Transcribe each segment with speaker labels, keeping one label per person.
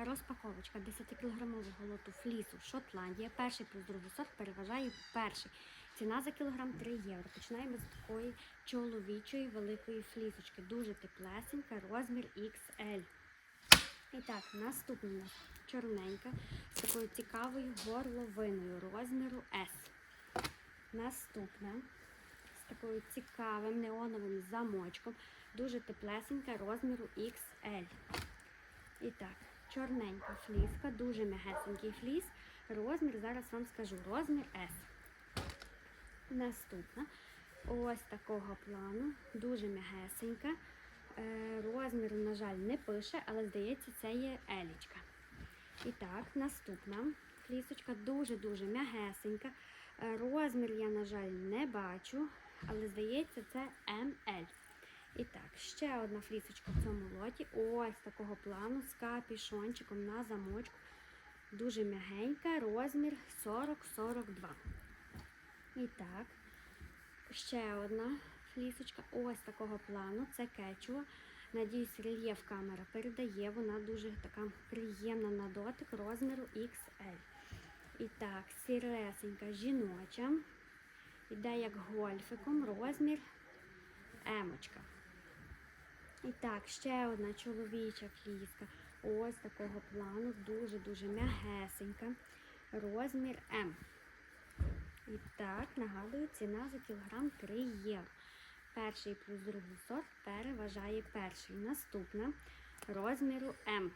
Speaker 1: флісочка, розпаковочка 10-кілограмового лоту флісу Шотландія. Перший плюс другий сорт переважає перший. Ціна за кілограм 3 євро. Починаємо з такої чоловічої великої флісочки. Дуже теплесенька, розмір XL. І так, наступна нас чорненька з такою цікавою горловиною розміру S. Наступна з такою цікавим неоновим замочком. Дуже теплесенька розміру XL. І так, чорненька фліска, дуже м'ягесенький фліс. Розмір зараз вам скажу. Розмір S. Наступна. Ось такого плану. Дуже м'ягесенька. Е, Розміру, на жаль, не пише, але здається, це є елічка. І так, наступна флісочка дуже-дуже м'ягесенька. Е, Розмір я, на жаль, не бачу, але здається, це ML. І так, ще одна флісочка в цьому лоті. Ось такого плану з капішончиком на замочку. Дуже м'ягенька, розмір 40-42. І так, ще одна флісочка. Ось такого плану. Це кечуа. Надіюсь, рельєф камера передає. Вона дуже така приємна на дотик розміру XL. І так, сіресенька жіноча. Іде як гольфиком, розмір емочка. І так, ще одна чоловіча фліска. Ось такого плану, дуже-дуже м'ягесенька. Розмір М. І так, нагадую, ціна за кілограм 3 євро. Перший плюс другий сорт переважає перший. Наступна розміру М.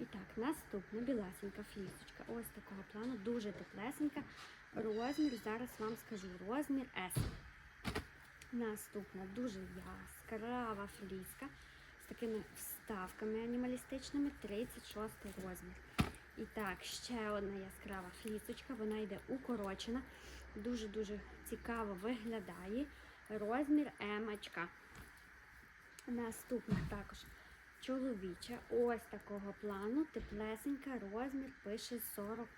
Speaker 1: І так, наступна біласенька флісочка. Ось такого плану, дуже теплесенька. Розмір, зараз вам скажу, розмір S. Наступна дуже яскрава фліска з такими вставками анімалістичними 36 розмір. І так, ще одна яскрава флісочка, вона йде укорочена, дуже-дуже цікаво виглядає. Розмір емочка. Наступна також чоловіча, ось такого плану, теплесенька, розмір пише 40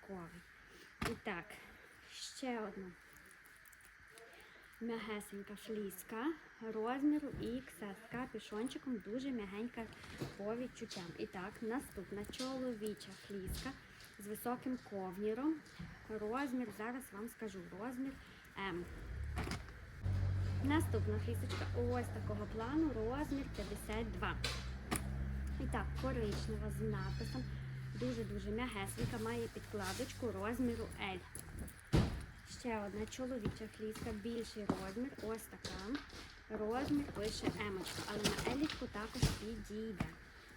Speaker 1: І так, ще одна м'ягесенька фліска розміру XS з капюшончиком, дуже м'ягенька по відчуттям. І так, наступна чоловіча фліска з високим ковніром. Розмір, зараз вам скажу, розмір М. Наступна флісочка ось такого плану, розмір 52. І так, коричнева з написом. Дуже-дуже м'ягесенька, має підкладочку розміру L. Ще одна чоловіча фліска, більший розмір, ось така. Розмір пише емочка, але на елічку також підійде.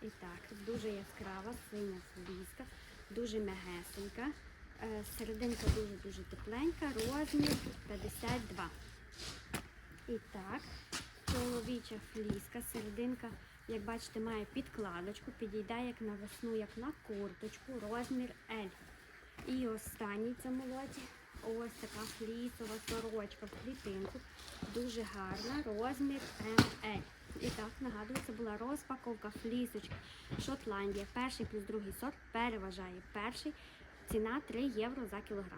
Speaker 1: І так, дуже яскрава, синя фліска, дуже м'ягесенька. Е, Серединка дуже-дуже тепленька, розмір 52. І так, чоловіча фліска, серединка, як бачите, має підкладочку, підійде як на весну, як на курточку, розмір L. І останній в цьому лоті ось така флісова сорочка в клітинку. Дуже гарна, розмір ML. І так, нагадую, це була розпаковка флісочки Шотландія. Перший плюс другий сорт переважає перший. Ціна 3 євро за кілограм.